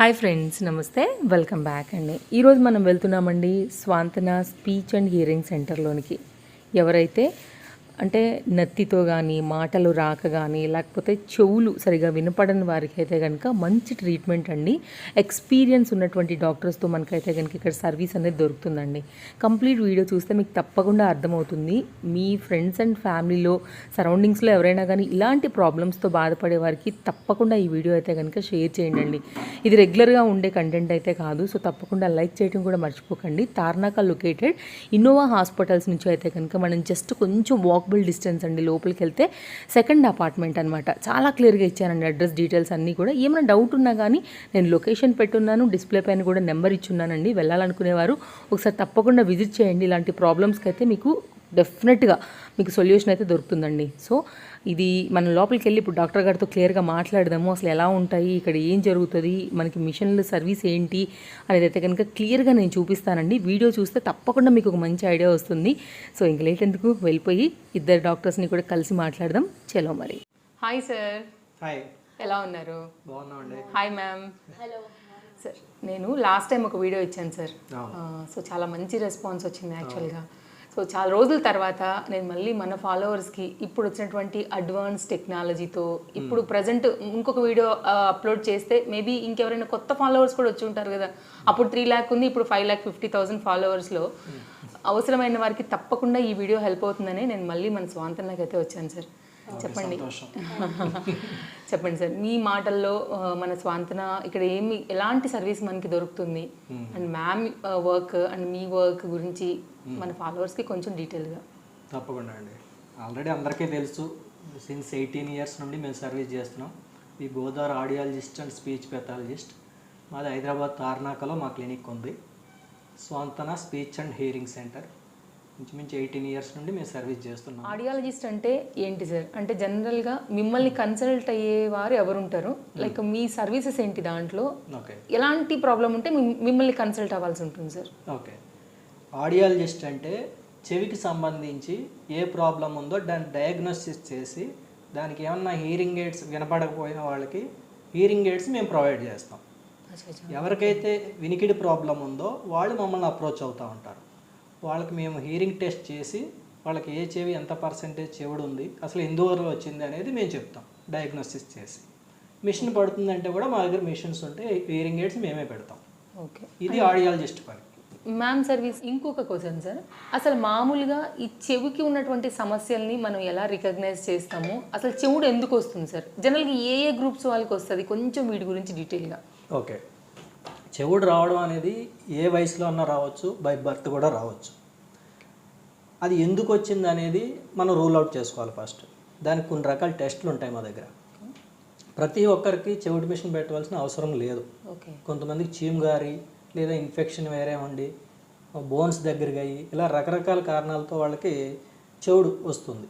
Hi friends నమస్తే. Welcome back అండి. ఈరోజు మనం వెళ్తున్నామండి స్వాంతన స్పీచ్ అండ్ హియరింగ్ సెంటర్లోనికి. ఎవరైతే అంటే నత్తితో కానీ మాటలు రాక కానీ లేకపోతే చెవులు సరిగా వినపడని వారికి అయితే కనుక మంచి ట్రీట్మెంట్ అండి. ఎక్స్పీరియన్స్ ఉన్నటువంటి డాక్టర్స్తో మనకైతే కనుక ఇక్కడ సర్వీస్ అనేది దొరుకుతుందండి. కంప్లీట్ వీడియో చూస్తే మీకు తప్పకుండా అర్థమవుతుంది. మీ ఫ్రెండ్స్ అండ్ ఫ్యామిలీలో సరౌండింగ్స్లో ఎవరైనా కానీ ఇలాంటి ప్రాబ్లమ్స్తో బాధపడే వారికి తప్పకుండా ఈ వీడియో అయితే కనుక షేర్ చేయండి ఇది రెగ్యులర్గా ఉండే కంటెంట్ అయితే కాదు. సో తప్పకుండా లైక్ చేయడం కూడా మర్చిపోకండి. తార్నాక లొకేటెడ్ ఇన్నోవా హాస్పిటల్స్ నుంచి అయితే కనుక మనం జస్ట్ కొంచెం వాక్ వాకబుల్ డిస్టెన్స్ అండి లోపలికి వెళ్తే సెకండ్ అపార్ట్మెంట్ అనమాట చాలా క్లియర్గా ఇచ్చానండి అడ్రస్ డీటెయిల్స్ అన్నీ కూడా. ఏమైనా డౌట్ ఉన్నా కానీ నేను లొకేషన్ పెట్టున్నాను డిస్ప్లే పైన కూడా నెంబర్ ఇచ్చున్నానండి. వెళ్ళాలనుకునేవారు ఒకసారి తప్పకుండా విజిట్ చేయండి. ఇలాంటి ప్రాబ్లమ్స్కి అయితే మీకు డెఫినెట్గా మీకు సొల్యూషన్ అయితే దొరుకుతుందండి. సో ఇది మనం లోపలికి వెళ్ళి ఇప్పుడు డాక్టర్ గారితో క్లియర్గా మాట్లాడదాము అసలు ఎలా ఉంటాయి ఇక్కడ ఏం జరుగుతుంది మనకి మిషన్ల సర్వీస్ ఏంటి అనేది అయితే కనుక క్లియర్గా నేను చూపిస్తానండి. వీడియో చూస్తే తప్పకుండా మీకు ఒక మంచి ఐడియా వస్తుంది. సో ఇంక లేట్ ఎందుకు? వెళ్ళిపోయి ఇద్దరు డాక్టర్స్ని కూడా కలిసి మాట్లాడదాం. చలో మరి. హాయ్ సార్ హాయ్ ఎలా ఉన్నారు? బాగున్నామండి. హాయ్ మ్యామ్ సార్ నేను లాస్ట్ టైం ఒక వీడియో ఇచ్చాను సార్. సో చాలా మంచి రెస్పాన్స్ వచ్చింది యాక్చువల్గా సో చాలా రోజుల తర్వాత నేను మళ్ళీ మన ఫాలోవర్స్కి ఇప్పుడు వచ్చినటువంటి అడ్వాన్స్ టెక్నాలజీతో ఇప్పుడు ప్రజెంట్ ఇంకొక వీడియో అప్లోడ్ చేస్తే మేబీ ఇంకెవరైనా కొత్త ఫాలోవర్స్ కూడా వచ్చి ఉంటారు కదా. అప్పుడు త్రీ ల్యాక్ ఉంది ఇప్పుడు ఫైవ్ ల్యాక్ ఫిఫ్టీ థౌసండ్ ఫాలోవర్స్లో. అవసరమైన వారికి తప్పకుండా ఈ వీడియో హెల్ప్ అవుతుందని నేను మళ్ళీ మన స్వాంతనకి అయితే వచ్చాను సార్. చెప్పండి. చెప్పండి సార్ మీ మాటల్లో మన స్వాంతన ఇక్కడ ఏమి ఎలాంటి సర్వీస్ మనకి దొరుకుతుంది? అండ్ మ్యామ్ వర్క్ అండ్ మీ వర్క్ గురించి మన ఫాలోవర్స్కి కొంచెం డీటెయిల్గా తప్పకుండా అండి. ఆల్రెడీ అందరికీ తెలుసు సిన్స్ ఎయిటీన్ ఇయర్స్ నుండి మేము సర్వీస్ చేస్తున్నాం. ఈ Godavari audiologist and speech pathologist మాది హైదరాబాద్ తార్నాకలో మా క్లినిక్ ఉంది. Swanthana speech and hearing centre ఇంచుమించు ఎయిటీన్ ఇయర్స్ నుండి మేము సర్వీస్ చేస్తున్నాం. ఆడియాలజిస్ట్ అంటే ఏంటి సార్ అంటే జనరల్గా మిమ్మల్ని కన్సల్ట్ అయ్యే వారు ఎవరుంటారు లైక్ మీ సర్వీసెస్ ఏంటి దాంట్లో? ఓకే ఎలాంటి ప్రాబ్లం ఉంటే మిమ్- మిమ్మల్ని కన్సల్ట్ అవ్వాల్సి ఉంటుంది సార్ ఓకే ఆడియాలజిస్ట్ అంటే చెవికి సంబంధించి ఏ ప్రాబ్లం ఉందో దాన్ని డయాగ్నోసిస్ చేసి దానికి ఏమన్నా హీరింగ్ ఎయిడ్స్ వినపడకపోయిన వాళ్ళకి హీరింగ్ ఎయిడ్స్ మేము ప్రొవైడ్ చేస్తాం. ఎవరికైతే వినికిడి ప్రాబ్లం ఉందో వాళ్ళు మమ్మల్ని అప్రోచ్ అవుతూ ఉంటారు. వాళ్ళకి మేము హీరింగ్ టెస్ట్ చేసి వాళ్ళకి ఏ చెవి ఎంత పర్సెంటేజ్ చెవుడు ఉంది అసలు ఎందువల్ల వచ్చింది అనేది మేము చెప్తాం డయాగ్నోసిస్ చేసి. మిషన్ పడుతుందంటే కూడా మా దగ్గర మిషన్స్ ఉంటే హీరింగ్ ఎయిడ్స్ మేమే పెడతాం. ఓకే. ఇది ఆడియాలజిస్ట్ పని. మ్యామ్ సర్వీస్ ఇంకొక క్వశ్చన్ సార్ అసలు మామూలుగా ఈ చెవికి ఉన్నటువంటి సమస్యల్ని మనం ఎలా రికగ్నైజ్ చేస్తాము అసలు చెవుడు ఎందుకు వస్తుంది సార్ జనరల్గా ఏ ఏ గ్రూప్స్ వాళ్ళకి వస్తుంది? కొంచెం వీటి గురించి డీటెయిల్గా ఓకే చెవుడు రావడం అనేది ఏ వయసులో అన్నా రావచ్చు బై బర్త్ కూడా రావచ్చు. అది ఎందుకు వచ్చింది అనేది మనం రూల్ అవుట్ చేసుకోవాలి ఫస్ట్ దానికి కొన్ని రకాల టెస్టులు ఉంటాయి మా దగ్గర. ప్రతి ఒక్కరికి చెవుడు మిషన్ పెట్టవలసిన అవసరం లేదు. ఓకే కొంతమందికి చీమ్ గారి లేదా ఇన్ఫెక్షన్ వేరే ఉండి బోన్స్ దగ్గరగా అయ్యి ఇలా రకరకాల కారణాలతో వాళ్ళకి చెవుడు వస్తుంది.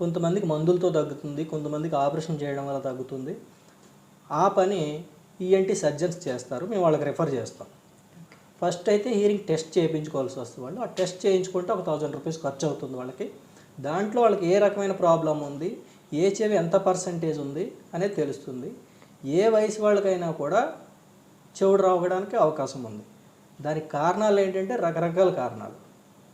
కొంతమందికి మందులతో తగ్గుతుంది కొంతమందికి ఆపరేషన్ చేయడం వల్ల తగ్గుతుంది. ఆ పని ఈఎన్టీ సర్జన్స్ చేస్తారు మేము వాళ్ళకి రిఫర్ చేస్తాం. ఫస్ట్ అయితే హీరింగ్ టెస్ట్ చేయించుకోవాల్సి వస్తుంది వాళ్ళు. ఆ టెస్ట్ చేయించుకుంటే ఒక థౌజండ్ రూపీస్ ఖర్చు అవుతుంది వాళ్ళకి. దాంట్లో వాళ్ళకి ఏ రకమైన ప్రాబ్లం ఉంది ఏ చెవి ఎంత పర్సంటేజ్ ఉంది అనేది తెలుస్తుంది. ఏ వయసు వాళ్ళకైనా కూడా చెవుడు రావడానికి అవకాశం ఉంది. దానికి కారణాలు ఏంటంటే రకరకాల కారణాలు.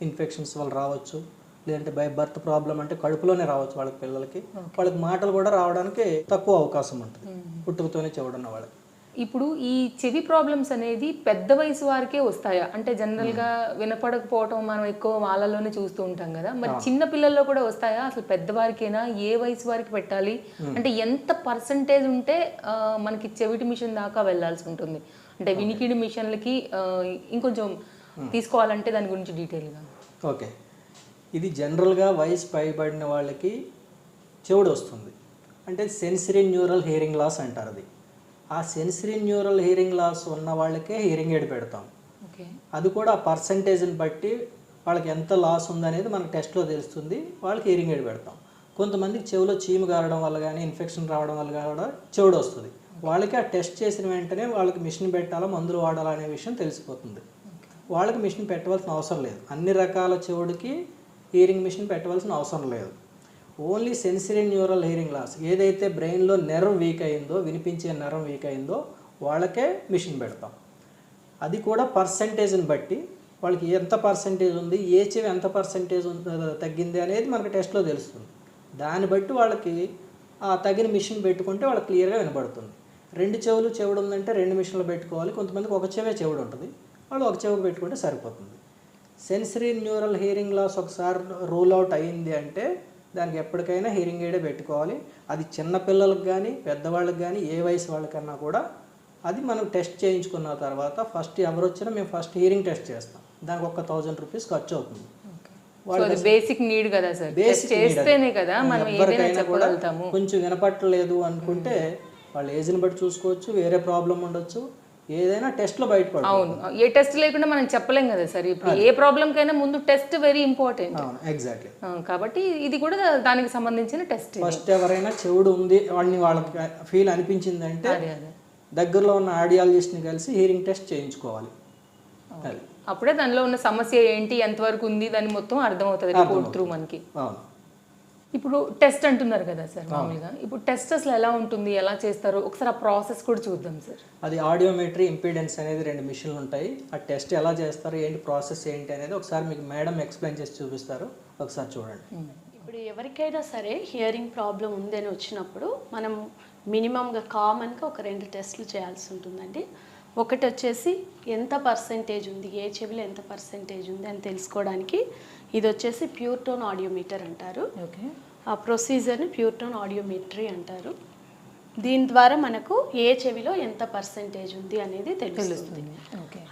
ఇన్ఫెక్షన్స్ వల్ల రావచ్చు లేదంటే బై బర్త్ ప్రాబ్లం అంటే కడుపులోనే రావచ్చు వాళ్ళకి పిల్లలకి. వాళ్ళకి మాటలు కూడా రావడానికి తక్కువ అవకాశం ఉంటుంది. పుట్టుకతోనే చెవుడున్న వాళ్ళకి. ఇప్పుడు ఈ చెవి ప్రాబ్లమ్స్ అనేది పెద్ద వయసు వారికే వస్తాయా? అంటే జనరల్గా వినపడకపోవటం మనం ఎక్కువ వాళ్ళలోనే చూస్తూ ఉంటాం కదా. మరి చిన్న పిల్లల్లో కూడా వస్తాయా? అసలు పెద్దవారికైనా? ఏ వయసు వారికి పెట్టాలి? అంటే ఎంత పర్సంటేజ్ ఉంటే మనకి చెవిటి మిషన్ దాకా వెళ్ళాల్సి ఉంటుంది? అంటే వినికిడి మిషన్లకి ఇంకొంచెం తీసుకోవాలంటే దాని గురించి డీటెయిల్గా ఓకే ఇది జనరల్గా వయసు పైబడిన వాళ్ళకి చెవుడు వస్తుంది. అంటే సెన్సరీ న్యూరల్ హియరింగ్ లాస్ అంటారు అది. ఆ సెన్సరీ న్యూరల్ హియరింగ్ లాస్ ఉన్న వాళ్ళకే హియరింగ్ ఎయిడ్ పెడతాం. ఓకే. అది కూడా ఆ పర్సంటేజ్ని బట్టి వాళ్ళకి ఎంత లాస్ ఉందనేది మనకు టెస్ట్లో తెలుస్తుంది. వాళ్ళకి హియరింగ్ ఎయిడ్ పెడతాం. కొంతమందికి చెవిలో చీము గారడం వల్ల కానీ ఇన్ఫెక్షన్ రావడం వల్ల కూడా చెవుడు వస్తుంది. వాళ్ళకి ఆ టెస్ట్ చేసిన వెంటనే వాళ్ళకి మిషన్ పెట్టాలా మందులు వాడాలా అనే విషయం తెలిసిపోతుంది. వాళ్ళకి మిషన్ పెట్టవలసిన అవసరం లేదు. అన్ని రకాల చెవుడికి హియరింగ్ మిషన్ పెట్టవలసిన అవసరం లేదు. Only sensory neural hearing loss. ఏదైతే బ్రెయిన్లో నెర్వ్ వీక్ అయిందో వినిపించే నెరం వీక్ అయిందో వాళ్ళకే మిషన్ పెడతాం. అది కూడా పర్సంటేజ్ని బట్టి వాళ్ళకి ఎంత పర్సంటేజ్ ఉంది ఏ చెవి ఎంత పర్సంటేజ్ తగ్గింది అనేది మనకి టెస్ట్లో తెలుస్తుంది. దాన్ని బట్టి వాళ్ళకి ఆ తగిన మిషన్ పెట్టుకుంటే వాళ్ళకి క్లియర్గా వినబడుతుంది. రెండు చెవులు చెవుడు ఉందంటే రెండు మిషన్లు పెట్టుకోవాలి. కొంతమందికి ఒక చెవే చెవుడు ఉంటుంది. వాళ్ళు ఒక చెవికి పెట్టుకుంటే సరిపోతుంది. సెన్సరీ న్యూరల్ హియరింగ్ లాస్ ఒకసారి రూల్ అవుట్ అయింది అంటే దానికి ఎప్పటికైనా హియరింగ్ ఎయిడే పెట్టుకోవాలి. అది చిన్న పిల్లలకు కానీ పెద్దవాళ్ళకి కానీ ఏ వయసు వాళ్ళకన్నా కూడా అది మనం టెస్ట్ చేయించుకున్న తర్వాత ఫస్ట్ ఎవరు వచ్చినా మేము ఫస్ట్ హియరింగ్ టెస్ట్ చేస్తాం. దానికి ఒక థౌజండ్ రూపీస్ ఖర్చు అవుతుంది. బేసిక్ నీడ్ కదా సార్ అది. చేస్తేనే కదా మనం ఏదైనా ఎవరికైనా కూడా కొంచెం వినపట్టలేదు అనుకుంటే వాళ్ళ ఏజ్ని బట్టి చూసుకోవచ్చు వేరే ప్రాబ్లం ఉండొచ్చు. ఏదైనా టెస్ట్లో బయటపడదు అవును. ఏ టెస్ట్ లేకుండా మనం చెప్పలేం కదా సార్. ఇప్పుడు ఏ ప్రాబ్లం కైనా ముందు టెస్ట్ వెరీ ఇంపార్టెంట్. అవును ఎగ్జాక్ట్లీ. కాబట్టి ఇది కూడా దానికి సంబంధించిన టెస్ట్ ఫస్ట్ ఎవరైనా చెవుడు ఉంది వాడిని వాళ్ళకి ఫీల్ అనిపించిందంటే దగ్గరలో ఉన్న ఆడియాలజిస్ట్ని కలిసి హియరింగ్ టెస్ట్ చేయించుకోవాలి. అప్పుడే దానిలో ఉన్న సమస్య ఏంటి ఎంతవరకు ఉంది దాని మొత్తం అర్థమవుతుంది. రిపోర్ట్ త్రూ మనకి. అవును. ఇప్పుడు టెస్ట్ అంటున్నారు కదా సార్ మామూలుగా. ఇప్పుడు టెస్ట్ అసలు ఎలా ఉంటుంది ఎలా చేస్తారు? ఒకసారి ఆ ప్రాసెస్ కూడా చూద్దాం సార్. అది ఆడియోమెట్రీ ఇంపీడెన్స్ అనేది రెండు మిషన్లు ఉంటాయి. ఆ టెస్ట్ ఎలా చేస్తారు ఏంటి ప్రాసెస్ ఏంటి అనేది ఒకసారి మీకు మేడం ఎక్స్ప్లెయిన్ చేసి చూపిస్తారు. ఒకసారి చూడండి. ఇప్పుడు ఎవరికైనా సరే హియరింగ్ ప్రాబ్లం ఉందని వచ్చినప్పుడు మనం మినిమంగా కామన్గా ఒక రెండు టెస్టులు చేయాల్సి ఉంటుందండి. ఒకటి వచ్చేసి ఎంత పర్సంటేజ్ ఉంది ఏ చెవిలో ఎంత పర్సంటేజ్ ఉంది అని తెలుసుకోవడానికి ఇది వచ్చేసి ప్యూర్ టోన్ ఆడియోమీటర్ అంటారు. ఓకే. ఆ ప్రొసీజర్ని ప్యూర్ టోన్ ఆడియోమెట్రీ అంటారు. దీని ద్వారా మనకు ఏ చెవిలో ఎంత పర్సంటేజ్ ఉంది అనేది తెలుస్తుంది.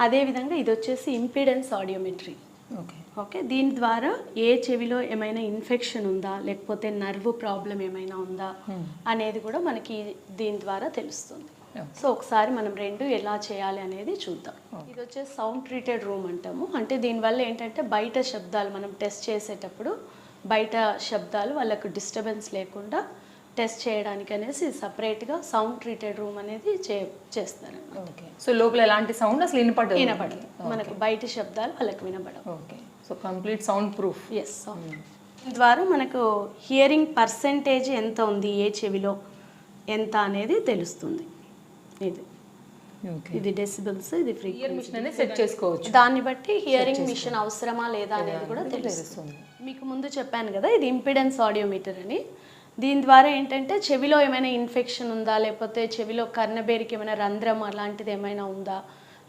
అదేవిధంగా ఇది వచ్చేసి ఇంపిడెన్స్ ఆడియోమెట్రీ. ఓకే. ఓకే? దీని ద్వారా ఏ చెవిలో ఏమైనా ఇన్ఫెక్షన్ ఉందా లేకపోతే నర్వ్ ప్రాబ్లం ఏమైనా ఉందా అనేది కూడా మనకి దీని ద్వారా తెలుస్తుంది. సో ఒకసారి మనం రెండు ఎలా చేయాలి అనేది చూద్దాం. ఇది వచ్చేసి సౌండ్ ట్రీటెడ్ రూమ్ అంటాము. అంటే దీనివల్ల ఏంటంటే బయట శబ్దాలు మనం టెస్ట్ చేసేటప్పుడు బయట శబ్దాలు వాళ్ళకు డిస్టర్బెన్స్ లేకుండా టెస్ట్ చేయడానికి అనేసి సపరేట్గా సౌండ్ ట్రీటెడ్ రూమ్ అనేది చే చేస్తారు ఓకే. సో లోపల ఎలాంటి సౌండ్ అసలు వినపడదు. వినపడదు. మనకు బయట శబ్దాలు వాళ్ళకి వినపడవు. Okay. So complete sound proof yes ద్వారా మనకు హియరింగ్ పర్సంటేజ్ ఎంత ఉంది ఏ చెవిలో ఎంత అనేది తెలుస్తుంది. ఇది. ఓకే. ఇది డెసిబుల్స్ ఇది ఫ్రీక్వెన్సీ మిషన్ అనేది సెట్ చేసుకోవచ్చు. దాన్ని బట్టి హియరింగ్ మిషన్ అవసరమా లేదా అనేది కూడా తెలుస్తుంది. మీకు ముందు చెప్పాను కదా ఇది ఇంపిడెన్స్ ఆడియోమీటర్ అని. దీని ద్వారా ఏంటంటే చెవిలో ఏమైనా ఇన్ఫెక్షన్ ఉందా లేకపోతే చెవిలో కర్ణబేరికి ఏమైనా రంధ్రం అలాంటిది ఏమైనా ఉందా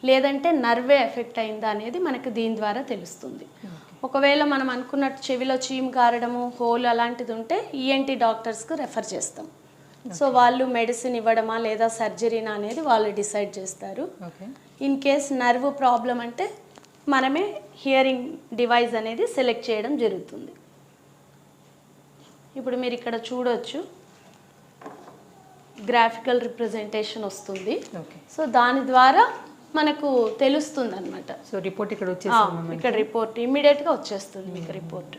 లేదంటే నర్వే ఎఫెక్ట్ అయిందా అనేది మనకు దీని ద్వారా తెలుస్తుంది. ఒకవేళ మనం అనుకున్నట్టు చెవిలో చీమ్ కారడము హోల్ అలాంటిది ఉంటే ఈఎన్టీ డాక్టర్స్కి రెఫర్ చేస్తాం. సో వాళ్ళు మెడిసిన్ ఇవ్వడమా లేదా సర్జరీనా అనేది వాళ్ళు డిసైడ్ చేస్తారు. ఇన్ కేస్ నర్వ్ ప్రాబ్లం అంటే మనమే హియరింగ్ డివైస్ అనేది సెలెక్ట్ చేయడం జరుగుతుంది. ఇప్పుడు మీరు ఇక్కడ చూడొచ్చు. గ్రాఫికల్ రిప్రజెంటేషన్ వస్తుంది. ఓకే సో దాని ద్వారా మనకు తెలుస్తుంది అనమాట సో రిపోర్ట్ ఇక్కడ వచ్చేసి ఇక్కడ రిపోర్ట్ ఇమ్మీడియట్గా వచ్చేస్తుంది మీకు రిపోర్ట్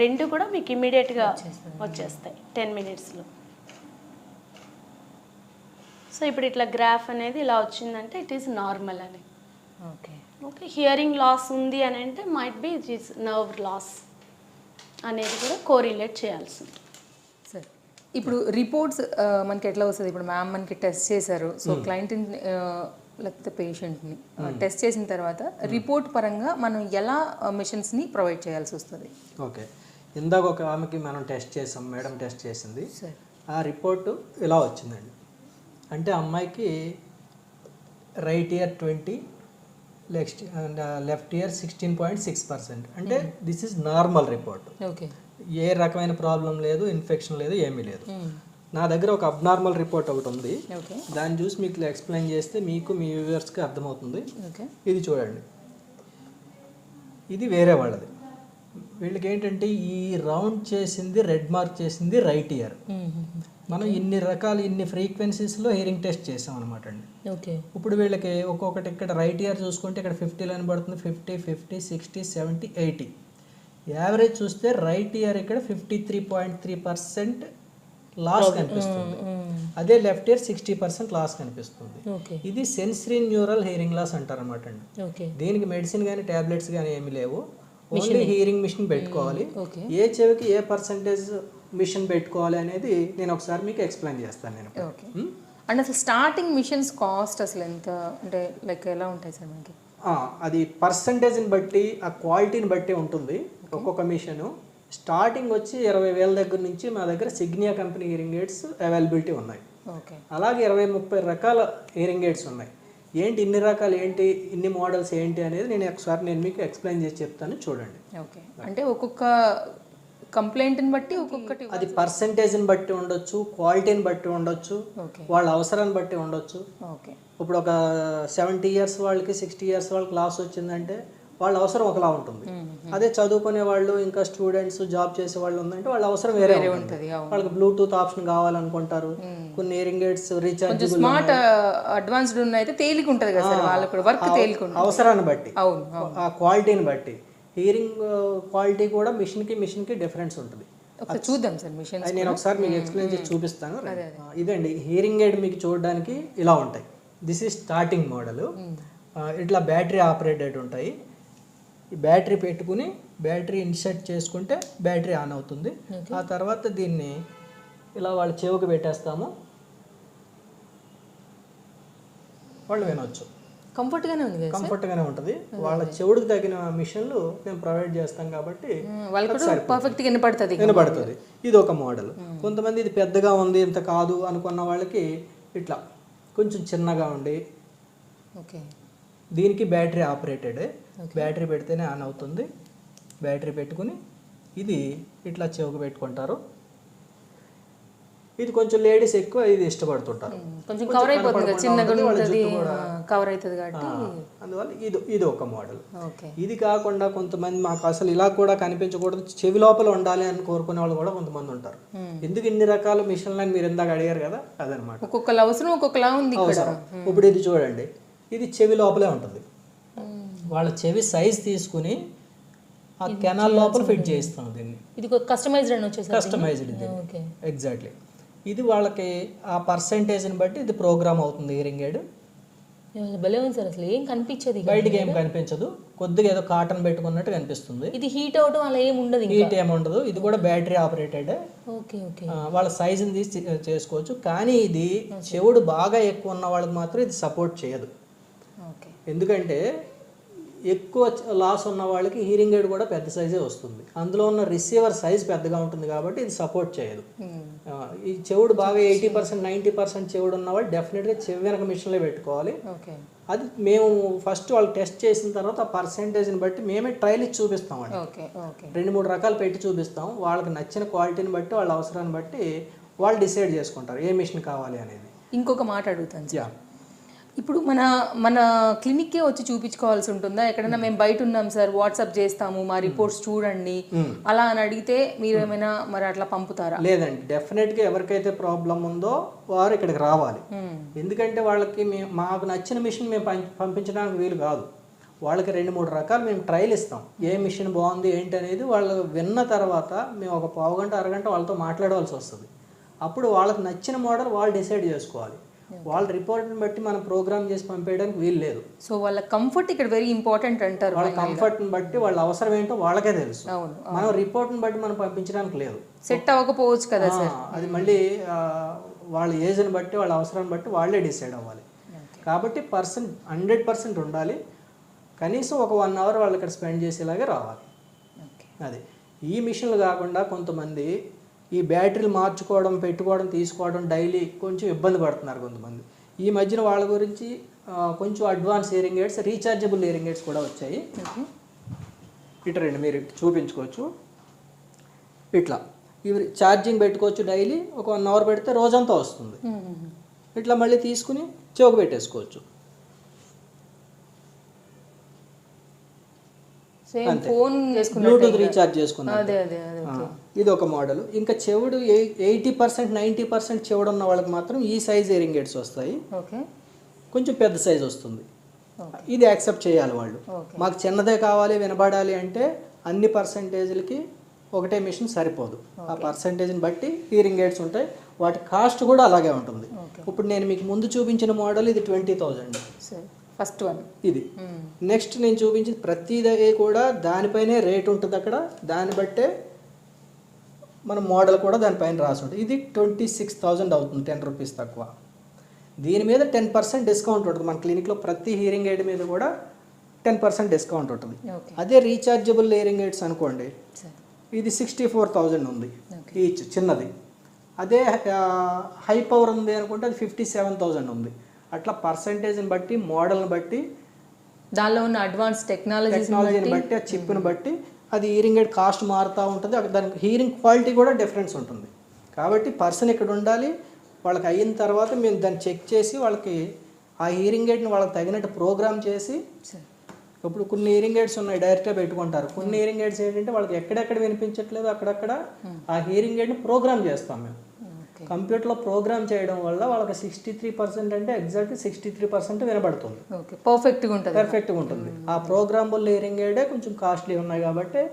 రెండు కూడా మీకు ఇమ్మీడియట్గా వచ్చేస్తాయి. టెన్ మినిట్స్లో సో ఇప్పుడు ఇట్లా గ్రాఫ్ అనేది ఇలా వచ్చిందంటే ఇట్ ఈస్ నార్మల్ అని. ఓకే ఓకే హియరింగ్ లాస్ ఉంది అని అంటే might be it is nerve loss అనేది కూడా కోరిలేట్ చేయాల్సి ఉంటుంది. సరే. ఇప్పుడు రిపోర్ట్స్ మనకి ఎట్లా వస్తుంది? ఇప్పుడు మ్యామ్ మనకి టెస్ట్ చేశారు. సో క్లయింట్ లేకపోతే పేషెంట్ని టెస్ట్ చేసిన తర్వాత రిపోర్ట్ పరంగా మనం ఎలా మిషన్స్ని ప్రొవైడ్ చేయాల్సి వస్తుంది? ఓకే. ఇందాక ఒక ఆమెకి మనం టెస్ట్ చేసాం మేడం టెస్ట్ చేసింది. సరే. ఆ రిపోర్టు ఇలా వచ్చిందండి. అంటే అమ్మాయికి right ear twenty next left ear sixteen point six percent అంటే this is normal report okay ఏ రకమైన ప్రాబ్లం లేదు ఇన్ఫెక్షన్ లేదు ఏమీ లేదు. నా దగ్గర ఒక అబ్నార్మల్ రిపోర్ట్ ఒకటి ఉంది. ఓకే దాన్ని చూసి మీకు ఎక్స్ప్లెయిన్ చేస్తే మీకు మీ వ్యూవర్స్కి అర్థమవుతుంది. ఓకే ఇది చూడండి. ఇది వేరే వాళ్ళది. వీళ్ళకి ఏంటంటే ఈ రౌండ్ చేసింది రెడ్ మార్క్ చేసింది రైట్ ఇయర్ మనం ఇన్ని రకాల ఇన్ని ఫ్రీక్వెన్సీస్లో హియరింగ్ టెస్ట్ చేసాం అనమాట అండి. ఓకే. ఇప్పుడు వీళ్ళకి ఒక్కొక్కటి ఇక్కడ రైట్ ఇయర్ చూసుకుంటే ఇక్కడ ఫిఫ్టీ లైన్ పడుతుంది fifty fifty sixty seventy eighty average చూస్తే రైట్ ఇయర్ ఇక్కడ fifty three point three percent loss కనిపిస్తుంది. అదే left ear sixty percent loss కనిపిస్తుంది. ఇది సెన్సరీ న్యూరల్ హియరింగ్ లాస్ అంటారు అనమాట అండి దీనికి మెడిసిన్ కానీ టాబ్లెట్స్ కానీ ఏమీ లేవు. ఓన్లీ హియరింగ్ మిషన్ పెట్టుకోవాలి. ఓకే. ఏ చెవికి ఏ పర్సంటేజ్ మిషన్ పెట్టుకోవాలి అనేది నేను ఒకసారి మీకు ఎక్స్ప్లెయిన్ చేస్తాను నేను? అండ్ అసలు స్టార్టింగ్ మిషన్స్ కాస్ట్ అసలు ఎంత? అంటే లైక్ ఎలా ఉంటాయి సార్ మనకి? అది పర్సంటేజ్ని బట్టి ఆ క్వాలిటీని బట్టి ఉంటుంది ఒక్కొక్క మిషన్. స్టార్టింగ్ వచ్చి ఇరవై వేల దగ్గర నుంచి మా దగ్గర Signia company hearing aids availability ఉన్నాయి. ఓకే అలాగే ఇరవై ముప్పై రకాల ఇయరింగ్ ఎయిడ్స్ ఉన్నాయి. ఏంటి ఇన్ని రకాలు ఏంటి ఇన్ని మోడల్స్ ఏంటి అనేది నేను ఒకసారి నేను మీకు ఎక్స్ప్లెయిన్ చేసి చెప్తాను చూడండి. ఓకే అంటే ఒక్కొక్క కంప్లైంట్ని బట్టి ఒక్కొక్కటి అది పర్సంటేజ్ని బట్టి ఉండొచ్చు క్వాలిటీని బట్టి ఉండొచ్చు వాళ్ళ అవసరాన్ని బట్టి ఉండొచ్చు. ఓకే. ఇప్పుడు ఒక సెవెంటీ ఇయర్స్ వాళ్ళకి సిక్స్టీ ఇయర్స్ వాళ్ళకి లాస్ వచ్చిందంటే వాళ్ళ అవసరం ఒకలా ఉంటుంది. అదే చదువుకునే వాళ్ళు ఇంకా స్టూడెంట్స్ జాబ్ చేసే వాళ్ళు ఉందంటే వాళ్ళ అవసరం వేరే ఉంటుంది. వాళ్ళకి బ్లూటూత్ ఆప్షన్ కావాలనుకుంటారు. కొన్ని hearing aids recharge smart advanced ఉన్న అయితే తేలిక ఉంటుంది కదా సార్ వాళ్ళకి వర్క్ తేలిక అవసరాన్ని బట్టి. అవును. ఆ క్వాలిటీని బట్టి. హియరింగ్ క్వాలిటీ కూడా మిషన్కి మిషన్కి డిఫరెన్స్ ఉంటుంది. చూద్దాం సార్ మిషన్ నేను ఒకసారి మీకు ఎక్స్ప్లెయిన్ చేసి చూపిస్తాను. ఇదండి హియరింగ్ ఎయిడ్ మీకు చూడడానికి ఇలా ఉంటాయి. దిస్ ఈజ్ స్టార్టింగ్ మోడల్ ఇట్లా బ్యాటరీ ఆపరేటెడ్ ఉంటాయి. ఈ బ్యాటరీ పెట్టుకుని బ్యాటరీ ఇన్సర్ట్ చేసుకుంటే బ్యాటరీ ఆన్ అవుతుంది. ఆ తర్వాత దీన్ని ఇలా వాళ్ళ చెవుకి పెట్టేస్తాము. వాళ్ళు వినొచ్చు. కంఫర్ట్గానే ఉంది కంఫర్ట్గానే ఉంటుంది. వాళ్ళ చెవుడికి తగిన మిషన్లు మేము ప్రొవైడ్ చేస్తాం కాబట్టి పర్ఫెక్ట్గా వినపడుతుంది. వినబడుతుంది ఇది ఒక మోడల్ కొంతమంది ఇది పెద్దగా ఉంది ఇంత కాదు అనుకున్న వాళ్ళకి ఇట్లా కొంచెం చిన్నగా ఉండి ఓకే. దీనికి బ్యాటరీ ఆపరేటెడ్. బ్యాటరీ పెడితేనే ఆన్ అవుతుంది. బ్యాటరీ పెట్టుకుని ఇది ఇట్లా చెవుకు పెట్టుకుంటారు. ఇది కొంచెం లేడీస్ ఎక్కువ ఇది ఇష్టపడుతుంటారు. కొంచెం కవర్ అయిపోతుంది చిన్నగా కవర్ అవుతుంది కాబట్టి. అందువల్ల ఇది ఇది ఒక మోడల్ ఇది కాకుండా కొంతమంది మాకు అసలు ఇలా కూడా కనిపించకూడదు. చెవి లోపల ఉండాలి అని కోరుకునే వాళ్ళు కూడా కొంతమంది ఉంటారు. ఎందుకు ఇన్ని రకాల మిషన్లు అని మీరు ఇందాక అడిగారు కదా? అదనమాట. ఒక్కొక్కల అవసరం ఒక్కొక్కలా ఉంది అవసరం. ఇప్పుడు ఇది చూడండి. ఇది చెవి లోపలే ఉంటుంది. వాళ్ళ చెవి సైజ్ తీసుకుని ఆ కెనాల్ లోపల ఫిట్ చేయిస్తాం దీన్ని. ఇది కస్టమైజ్డ్ అని వచ్చేసి కస్టమైజ్డ్ ఎగ్జాక్ట్లీ ఇది వాళ్ళకి ఆ పర్సంటేజ్ని బట్టి ఇది ప్రోగ్రామ్ అవుతుంది ఇయరింగ్ ఎయిడ్ భలే ఉంది సార్ అసలు ఏం కనిపించదు. బయటికి ఏం కనిపించదు. కొద్దిగా ఏదో కాటన్ పెట్టుకున్నట్టు కనిపిస్తుంది. ఇది హీట్ అవటం అలా ఏం ఉండదు హీట్ ఏమి ఉండదు. ఇది కూడా బ్యాటరీ ఆపరేటెడ్ ఓకే ఓకే. వాళ్ళ సైజుని తీసి చేసుకోవచ్చు. కానీ ఇది చెవుడు బాగా ఎక్కువ ఉన్న వాళ్ళకి మాత్రం ఇది సపోర్ట్ చేయదు. ఓకే. ఎందుకంటే ఎక్కువ లాస్ ఉన్న వాళ్ళకి హీరింగ్ ఎయిడ్ కూడా పెద్ద సైజే వస్తుంది. అందులో ఉన్న రిసీవర్ సైజ్ పెద్దగా ఉంటుంది కాబట్టి ఇది సపోర్ట్ చేయదు. ఆ, ఈ చెవుడు బాగా ఎయిటీ పర్సెంట్ నైంటీ పర్సెంట్ చెవుడు ఉన్న వాళ్ళు డెఫినెట్గా చెవి వెనక మిషన్లో పెట్టుకోవాలి. అది మేము ఫస్ట్ వాళ్ళు టెస్ట్ చేసిన తర్వాత ఆ పర్సంటేజ్ని బట్టి మేమే ట్రయల్ ఇచ్చి చూపిస్తాం ఓకే రెండు మూడు రకాలు పెట్టి చూపిస్తాం. వాళ్ళకి నచ్చిన క్వాలిటీని బట్టి వాళ్ళ అవసరాన్ని బట్టి వాళ్ళు డిసైడ్ చేసుకుంటారు ఏ మిషన్ కావాలి అనేది. ఇంకొక మాట అడుగుతాను ఇప్పుడు మన మన క్లినిక్కే వచ్చి చూపించుకోవాల్సి ఉంటుందా? ఎక్కడైనా మేము బయట ఉన్నాం సార్ వాట్సాప్ చేస్తాము మా రిపోర్ట్స్ చూడండి. అలా అని అడిగితే మీరు ఏమైనా మరి అట్లా పంపుతారా? లేదండి డెఫినెట్గా ఎవరికైతే ప్రాబ్లం ఉందో వారు ఇక్కడికి రావాలి. ఎందుకంటే వాళ్ళకి మేము మాకు నచ్చిన మిషన్ మేము పంపించడానికి వీలు కాదు. వాళ్ళకి రెండు మూడు రకాలు మేము ట్రయల్ ఇస్తాం. ఏ మిషన్ బాగుంది ఏంటి అనేది వాళ్ళు విన్న తర్వాత మేము ఒక పావు గంట అరగంట వాళ్ళతో మాట్లాడవలసి వస్తుంది. అప్పుడు వాళ్ళకి నచ్చిన మోడల్ వాళ్ళు డిసైడ్ చేసుకోవాలి. వాళ్ళ రిపోర్ట్ని బట్టి మనం ప్రోగ్రామ్ చేసి పంపేయడానికి వీలు లేదు. సో వాళ్ళ కంఫర్ట్ ఇక్కడ వెరీ ఇంపార్టెంట్ అంటారు వాళ్ళ కంఫర్ట్ని బట్టి వాళ్ళ అవసరం ఏంటో వాళ్ళకే తెలుసు. మనం రిపోర్ట్ని బట్టి మనం పంపించడానికి లేదు. సెట్ అవ్వకపోవచ్చు కదా ఆ, అది మళ్ళీ వాళ్ళ ఏజ్ని బట్టి వాళ్ళ అవసరాన్ని బట్టి వాళ్ళే డిసైడ్ అవ్వాలి. కాబట్టి పర్సన్ హండ్రెడ్ పర్సెంట్ ఉండాలి. కనీసం ఒక వన్ అవర్ వాళ్ళు ఇక్కడ స్పెండ్ చేసేలాగే రావాలి. అది. ఈ మిషన్లు కాకుండా కొంతమంది ఈ బ్యాటరీలు మార్చుకోవడం పెట్టుకోవడం తీసుకోవడం డైలీ కొంచెం ఇబ్బంది పడుతున్నారు కొంతమంది. ఈ మధ్యన వాళ్ళ గురించి కొంచెం advance hearing aids rechargeable hearing aids కూడా వచ్చాయి. ఇటు రండి మీరు చూపించుకోవచ్చు. ఇట్లా ఇవి ఛార్జింగ్ పెట్టుకోవచ్చు డైలీ ఒక వన్ అవర్ పెడితే రోజంతా వస్తుంది. ఇట్లా మళ్ళీ తీసుకుని చెవుకు పెట్టేసుకోవచ్చు. సేమ్ ఫోన్ బ్లూటూత్ రీఛార్జ్ చేసుకున్నాం అదే అదే అదే ఆ, ఇది ఒక మోడల్. ఇంకా చెవుడు ఎయిటీ పర్సెంట్ నైంటీ పర్సెంట్ చెవుడు ఉన్న వాళ్ళకి మాత్రం ఈ సైజ్ ఇయరింగ్ ఎయిడ్స్ వస్తాయి. కొంచెం పెద్ద సైజ్ వస్తుంది. ఇది యాక్సెప్ట్ చేయాలి వాళ్ళు. మాకు చిన్నదే కావాలి వినబడాలి అంటే అన్ని పర్సంటేజ్లకి ఒకటే మిషన్ సరిపోదు. ఆ పర్సంటేజ్ని బట్టి హీరింగ్ ఎయిడ్స్ ఉంటాయి. వాటి కాస్ట్ కూడా అలాగే ఉంటుంది. ఇప్పుడు నేను మీకు ముందు చూపించిన మోడల్ ఇది ట్వంటీ థౌజండ్. First one. ఇది. నెక్స్ట్ నేను చూపించిన ప్రతిదీ కూడా దానిపైనే రేట్ ఉంటుంది అక్కడ దాన్ని బట్టే మన మోడల్ కూడా దానిపైన రాసి ఉంటుంది. ఇది ట్వంటీ సిక్స్ థౌజండ్ అవుతుంది టెన్ రూపీస్ తక్కువ. దీని మీద టెన్ పర్సెంట్ డిస్కౌంట్ ఉంటుంది. మన క్లినిక్లో ప్రతి హీరింగ్ ఎయిడ్ మీద కూడా టెన్ పర్సెంట్ డిస్కౌంట్ ఉంటుంది. అదే రీఛార్జబుల్ హీరింగ్ ఎయిడ్స్ అనుకోండి ఇది సిక్స్టీ ఫోర్ థౌజండ్ ఉంది. ఈచ్ చిన్నది. అదే హై పవర్ ఉంది అనుకుంటే అది ఫిఫ్టీ సెవెన్ థౌజండ్ ఉంది. అట్లా పర్సంటేజ్ని బట్టి మోడల్ని బట్టి దానిలో ఉన్న అడ్వాన్స్ టెక్నాలజీస్ టెక్నాలజీని బట్టి? ఆ చిప్ని బట్టి అది హీరింగ్ ఎయిడ్ కాస్ట్ మారుతూ ఉంటుంది. దానికి హీరింగ్ క్వాలిటీ కూడా డిఫరెన్స్ ఉంటుంది. కాబట్టి పర్సన్ ఇక్కడ ఉండాలి వాళ్ళకి అయిన తర్వాత మేము దాన్ని చెక్ చేసి వాళ్ళకి ఆ హీరింగ్ ఎయిడ్ని వాళ్ళకి తగినట్టు ప్రోగ్రామ్ చేసి ఇప్పుడు కొన్ని హీరింగ్ ఎయిడ్స్ ఉన్నాయి డైరెక్ట్గా పెట్టుకుంటారు. కొన్ని హీరింగ్ ఎయిడ్స్ ఏంటంటే వాళ్ళకి ఎక్కడెక్కడ వినిపించట్లేదు అక్కడక్కడ ఆ హీరింగ్ ఎయిడ్ని ప్రోగ్రామ్ చేస్తాం మేము. కంప్యూటర్లో ప్రోగ్రామ్ చేయడం వల్ల వాళ్ళకి సిక్స్టీ త్రీ పర్సెంట్ అంటే ఎగ్జాక్ట్ సిక్స్టీ త్రీ పర్సెంట్ వినబడుతుంది. ఓకే పర్ఫెక్ట్గా ఉంటుంది. పర్ఫెక్ట్గా ఉంటుంది. ఆ ప్రోగ్రామబుల్ హీరింగ్ ఎయిడే కొంచెం కాస్ట్లీ ఉన్నాయి కాబట్టి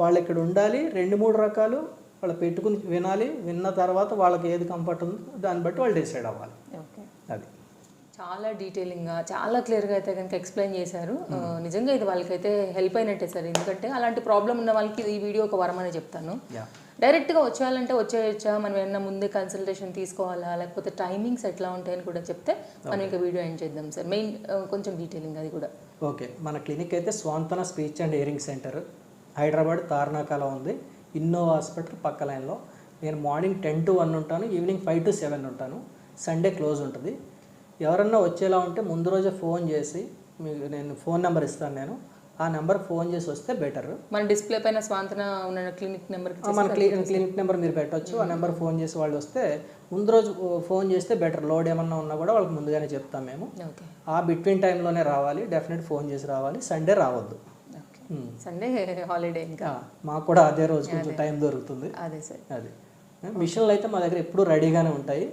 వాళ్ళు ఇక్కడ ఉండాలి. రెండు మూడు రకాలు వాళ్ళు పెట్టుకుని వినాలి. విన్న తర్వాత వాళ్ళకి ఏది కంఫర్ట్ ఉందో దాన్ని బట్టి వాళ్ళు డిసైడ్ అవ్వాలి. ఓకే. అది. చాలా డీటెయిలింగ్గా చాలా క్లియర్గా అయితే కనుక ఎక్స్ప్లెయిన్ చేశారు. ఆ, నిజంగా ఇది వాళ్ళకైతే హెల్ప్ అయినట్టే సార్. ఎందుకంటే అలాంటి ప్రాబ్లం ఉన్న వాళ్ళకి ఈ వీడియో ఒక వరం అని చెప్తాను. యా డైరెక్ట్గా వచ్చేయాలంటే వచ్చేయచ్చా? మనం ఏమన్నా ముందే కన్సల్టేషన్ తీసుకోవాలా? లేకపోతే టైమింగ్స్ ఎట్లా ఉంటాయని కూడా చెప్తే మనం ఇంకా వీడియో ఎండ్ చేద్దాం సార్. మెయిన్ కొంచెం డీటెయిలింగ్ అది కూడా. ఓకే. మన క్లినిక్ అయితే Swanthana speech and hearing centre Hyderabad తార్నాకాలో ఉంది. ఇన్నోవా హాస్పిటల్ పక్క లైన్లో. నేను మార్నింగ్ టెన్ టు వన్ ఉంటాను ఈవినింగ్ ఫైవ్ టు సెవెన్ ఉంటాను. సండే క్లోజ్ ఉంటుంది. ఎవరన్నా వచ్చేలా ఉంటే ముందు రోజే ఫోన్ చేసి మీకు నేను ఫోన్ నెంబర్ ఇస్తాను నేను. ఆ నెంబర్ ఫోన్ చేసి వస్తే బెటర్. మన డిస్ప్లే పైన స్వాంతన ఉన్న క్లినిక్ నెంబర్కి మన క్లి క్లినిక్ నెంబర్ మీరు పెట్టొచ్చు. ఆ నెంబర్ ఫోన్ చేసి వాళ్ళు వస్తే ముందు రోజు ఫోన్ చేస్తే బెటర్. లోడ్ ఏమన్నా ఉన్నా కూడా వాళ్ళకి ముందుగానే చెప్తాం మేము. ఆ బిట్వీన్ టైంలోనే రావాలి. డెఫినెట్ ఫోన్ చేసి రావాలి. సండే రావద్దు. సండే హాలిడే ఇంకా. మాకు కూడా అదే రోజు కొంచెం టైం దొరుకుతుంది. అదే సార్. అది. మిషన్లు అయితే మా దగ్గర ఎప్పుడూ రెడీగానే ఉంటాయి.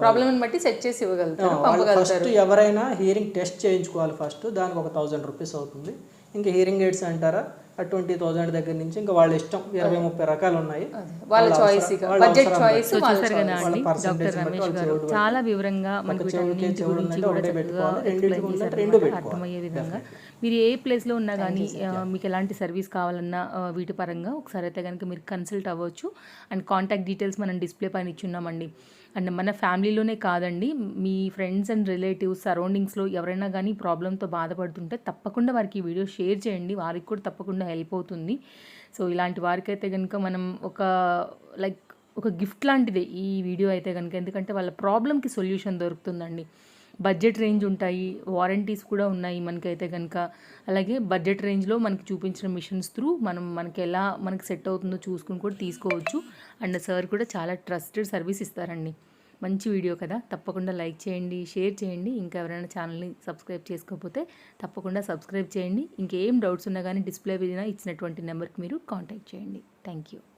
ప్రాబ్లమ్ని బట్టి సెట్ చేసి ఇవ్వగలుగుతారు ఫస్ట్ ఎవరైనా హియరింగ్ టెస్ట్ చేయించుకోవాలి ఫస్ట్. దానికి ఒక థౌజండ్ రూపీస్ అవుతుంది. ఇంకా హియరింగ్ ఎయిడ్స్ అంటారా? ట్వంటీ థౌజండ్ దగ్గర నుంచి ఇంకా వాళ్ళ ఇష్టం ఇరవై ముప్పై రకాలు ఉన్నాయి. వాళ్ళ చాయిస్ ఇక. బడ్జెట్ చాయిస్ చూసారు కదా అండి డాక్టర్ రమేష్ గారు చాలా వివరంగా మనకు. అర్థమయ్యే విధంగా మీరు ఏ ప్లేస్లో ఉన్నా కానీ మీకు ఎలాంటి సర్వీస్ కావాలన్నా వీటి పరంగా ఒకసారి అయితే కనుక మీరు కన్సల్ట్ అవ్వచ్చు. అండ్ కాంటాక్ట్ డీటెయిల్స్ మనం డిస్ప్లే పైన ఇచ్చున్నామండి అండ్ మన ఫ్యామిలీలోనే కాదండి మీ ఫ్రెండ్స్ అండ్ రిలేటివ్స్ సరౌండింగ్స్లో ఎవరైనా కానీ ప్రాబ్లంతో బాధపడుతుంటే తప్పకుండా వారికి ఈ వీడియో షేర్ చేయండి వారికి కూడా తప్పకుండా హెల్ప్ అవుతుంది. సో ఇలాంటి వారికైతే కనుక మనం ఒక లైక్ ఒక గిఫ్ట్ లాంటిదే ఈ వీడియో అయితే కనుక ఎందుకంటే వాళ్ళ ప్రాబ్లంకి సొల్యూషన్ దొరుకుతుందండి. బడ్జెట్ రేంజ్ ఉంటాయి వారంటీస్ కూడా ఉన్నాయి మనకైతే కనుక అలాగే బడ్జెట్ రేంజ్లో మనకి చూపించిన మిషన్స్ త్రూ మనం మనకి ఎలా మనకి సెట్ అవుతుందో చూసుకుని కూడా తీసుకోవచ్చు. అండ్ సార్ కూడా చాలా ట్రస్టెడ్ సర్వీస్ ఇస్తారండి. మంచి వీడియో కదా. తప్పకుండా లైక్ చేయండి షేర్ చేయండి. ఇంకా ఎవరైనా ఛానల్ని సబ్స్క్రైబ్ చేసుకోకపోతే తప్పకుండా సబ్స్క్రైబ్ చేయండి. ఇంకేం డౌట్స్ ఉన్నా కానీ డిస్ప్లే మీద ఇచ్చినటువంటి నెంబర్కి మీరు కాంటాక్ట్ చేయండి. Thank you